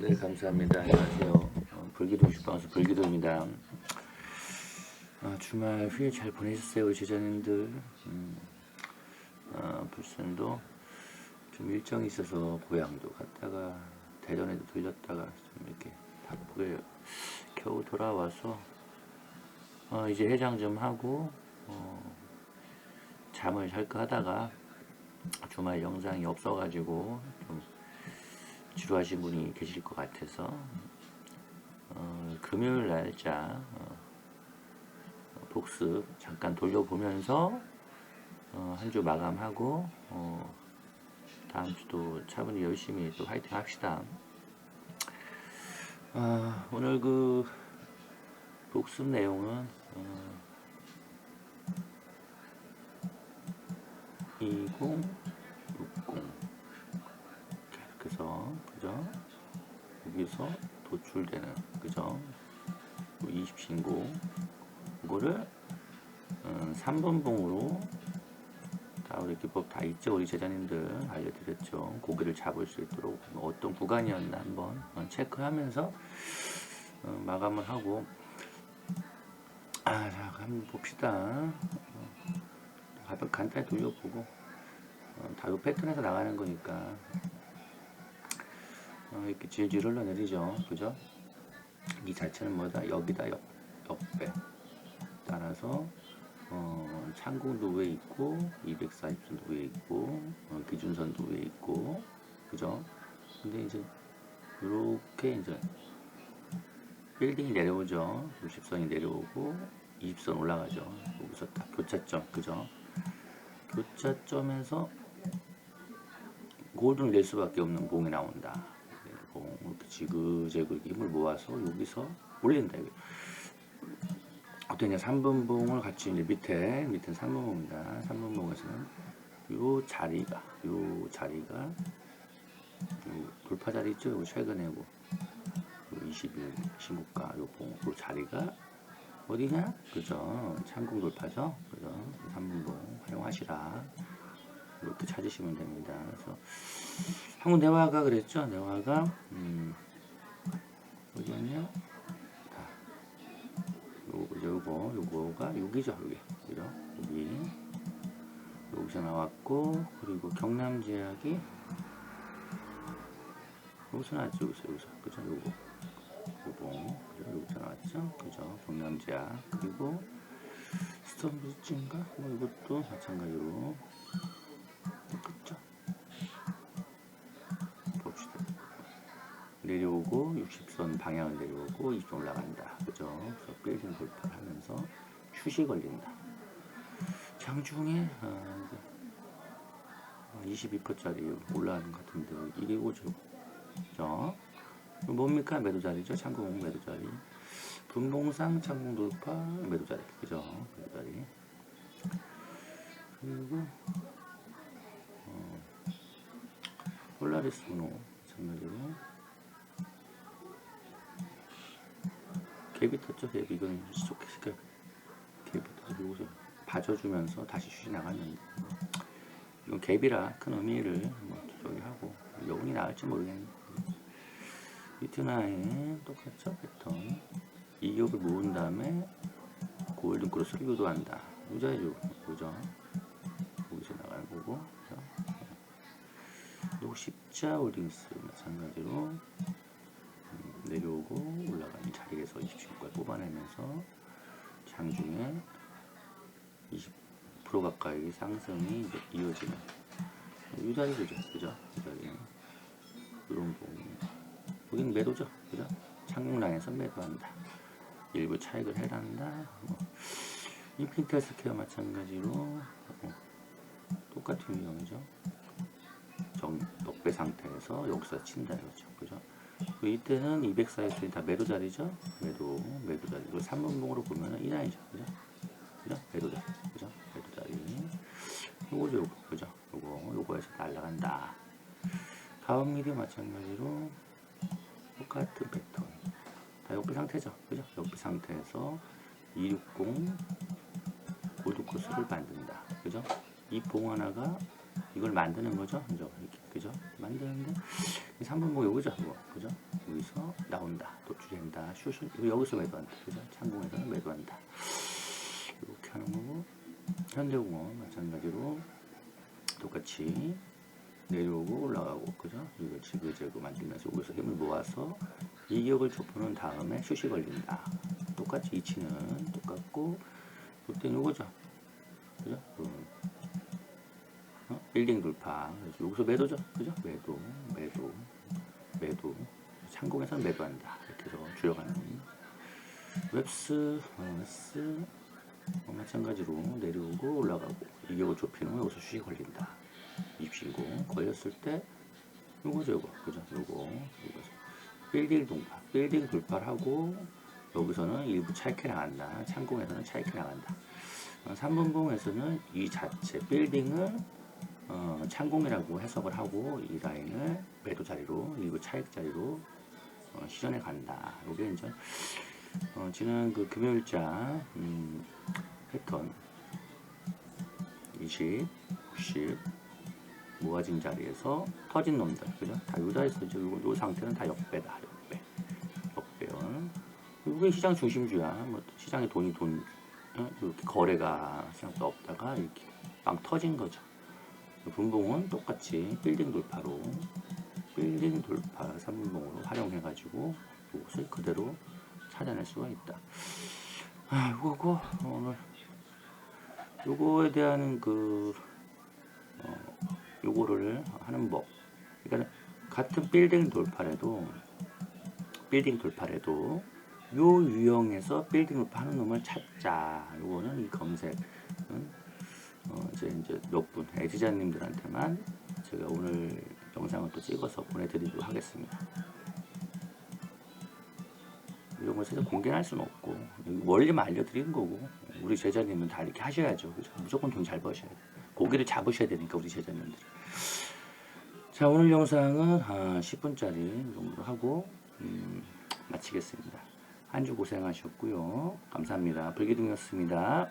네, 감사합니다. 안녕하세요. 어, 불기둥 주방에서 불기둥입니다. 아, 주말 휴일 잘 보내셨어요, 제자님들. 음, 아, 불선도 좀 일정이 있어서 고향도 갔다가 대전에도 들렸다가 좀 이렇게 바쁘게 겨우 돌아와서 어, 이제 해장 좀 하고 어, 잠을 잘까 하다가 주말 영상이 없어가지고 좀 지루하신 분이 계실 것 같아서 어, 금요일 날짜 어, 복습 잠깐 돌려보면서 어, 한 주 마감하고 어, 다음 주도 차분히 열심히 또 화이팅 합시다. 아, 오늘 그 복습 내용은 어, 2060 여기서 도출되는 그죠? 20신고. 이거를 음, 3번 봉으로 다 우리 기법 다 있죠? 우리 제자님들 알려드렸죠? 고기를 잡을 수 있도록 뭐 어떤 구간이었나 한번 어, 체크하면서 어, 마감을 하고. 아, 자, 한번 봅시다. 어, 가볍게 간단히 돌려보고. 어, 다요 패턴에서 나가는 거니까. 어, 이렇게 질질 흘러내리죠. 그죠? 이 자체는 뭐다? 여기다 역, 역배. 따라서 어, 창공도 위에 있고 240선도 위에 있고 어, 기준선도 위에 있고 그죠? 근데 이제 이렇게 이제 빌딩이 내려오죠. 60선이 내려오고 20선 올라가죠. 여기서 딱 교차점 그죠? 교차점에서 골든을 낼 수밖에 없는 봉이 나온다. 봉 이렇게 지그재그 힘을 모아서 여기서 올린다. 여기. 어떤 이제 3번 봉을 같이 이제 밑에 밑에 3번 봉입니다. 3번 봉에서는 요 자리가 요 자리가 요 돌파 자리 있죠? 요 최근에고 21 신고가 요 봉, 요 자리가 어디냐? 그죠? 창공 돌파죠? 그죠? 3번 봉 활용하시라. 이렇게 찾으시면 됩니다. 그래서 한국 내화가 그랬죠? 내화가 음, 어디였냐? 자, 요거 요거 요거가 여기죠, 여기 그죠? 여기 여기서 나왔고 그리고 경남 제약이 여기서 나왔죠, 여기서 여기서 그죠? 요거 요거 그죠? 여기서 나왔죠, 그죠? 경남 제약 그리고 스톤브릿지인가? 뭐 이것도 마찬가지로 내려오고 60선 방향을 내려오고 20선 올라간다. 그죠? 그래서 빌딩 돌파를 하면서 슛이 걸린다. 장중에 아, 22%짜리 올라가는 것 같은데 이게 오죠. 그죠? 뭡니까? 매도 자리죠. 창공 매도 자리. 분봉상 창공 돌파 매도 자리. 그죠? 매도 자리. 그리고 폴라리스 분호 마찬가지로 갭이 떴죠 갭 이건 시속 시켜 갭이 떠서 봐줘주면서 다시 쉬지 나갔는데 이건 갭이라 큰 의미를 뭐 저기 하고 여운이 나올지 모르겠는데 이트나에 똑같죠 패턴. 이격을 모은 다음에 골든 크로스를 유도한다. 유자죠 그죠 여기서 나가는 거고. 그죠? 또 십자 홀딩스 마찬가지로 음, 내려오고 올라가는 자리에서 20층까지 뽑아내면서 장중에 20% 가까이 상승이 이어지는 이 자리 그죠? 그죠? 이 자리 이런 부분 여기는 매도죠? 그죠? 창공량에서 매도한다 일부 차익을 해란다 뭐. 인피니트 스퀘어 마찬가지로 어, 똑같은 유형이죠 정, 넉배 상태에서 여기서 친다 이거죠. 그죠? 그 이때는 204에서 다 매도 자리죠? 매도, 매도 자리. 이걸 3번봉으로 보면은 이 라인이죠. 그죠? 그죠? 매도 자리. 그죠? 매도 자리. 요거죠, 요거. 그죠? 요거, 요거에서 날라간다. 다음 미리 마찬가지로 똑같은 패턴. 다 역배 상태죠. 그죠? 역배 상태에서 260 골드 코스를 만든다. 그죠? 이 봉 하나가 이걸 만드는 거죠. 그죠? 그죠? 만드는데 이 3분봉 요거죠, 뭐, 그죠? 여기서 나온다, 도출된다, 슛은 이거 여기서 매도한다, 그죠? 창공에서는 매도한다. 이렇게 하는 거고 현대공업 마찬가지로 똑같이 내려오고 올라가고 그죠? 이거 지그재그 만들면서 여기서 힘을 모아서 이격을 좁혀놓은 다음에 슛이 걸린다. 똑같이 이치는 똑같고 이때는 이거죠. 그죠? 음. 어? 빌딩 돌파. 여기서 매도죠. 그죠? 매도, 매도, 매도. 창공에서는 매도한다. 이렇게 해서 줄여가는 웹스, 어, 웹스 어, 마찬가지로 내려오고 올라가고 이격을 좁히는 건 여기서 슛이 걸린다. 20신고 걸렸을 때 요거죠 요거 그죠? 요거 이거죠 빌딩 돌파 빌딩 돌파를 하고 여기서는 일부 차이게 나간다. 창공에서는 차이게 나간다. 어, 3분봉에서는 이 자체 빌딩을 어, 창공이라고 해석을 하고 이 라인을 매도 자리로 일부 차익 자리로 어, 실현해 간다. 요게 이제 어, 지난 그 금요일자 음, 패턴. 20, 90 모아진 자리에서 터진 놈들. 그죠? 다 요 자리에서 이제 요, 요 상태는 다 역배다. 역배. 역배열. 이게 시장 중심주야. 뭐 시장에 돈이 돈 어? 이렇게 거래가 생각보다 없다가 이렇게 빵 터진 거죠. 분봉은 똑같이 빌딩 돌파로 빌딩 돌파 3분봉으로 활용해 가지고 이것을 그대로 찾아낼 수가 있다 아 요거고 오늘 요거에 대한 그 어, 요거를 하는 법. 그러니까 같은 빌딩 돌파래도 빌딩 돌파래도 요 유형에서 빌딩 돌파하는 놈을 찾자. 요거는 이 검색은 어 이제 이제 몇 분 애지자님들한테만 제가 오늘 영상을 또 찍어서 보내드리도록 하겠습니다. 이런 걸 사실 공개는 할 수는 없고 원리만 알려드리는 거고 우리 제자님은 다 이렇게 하셔야죠. 그죠? 무조건 돈 잘 버셔야 돼. 고기를 잡으셔야 되니까 우리 제자님들. 자 오늘 영상은 아, 10분짜리 정도로 하고 음, 마치겠습니다. 한 주 고생하셨고요. 감사합니다. 불기둥이었습니다.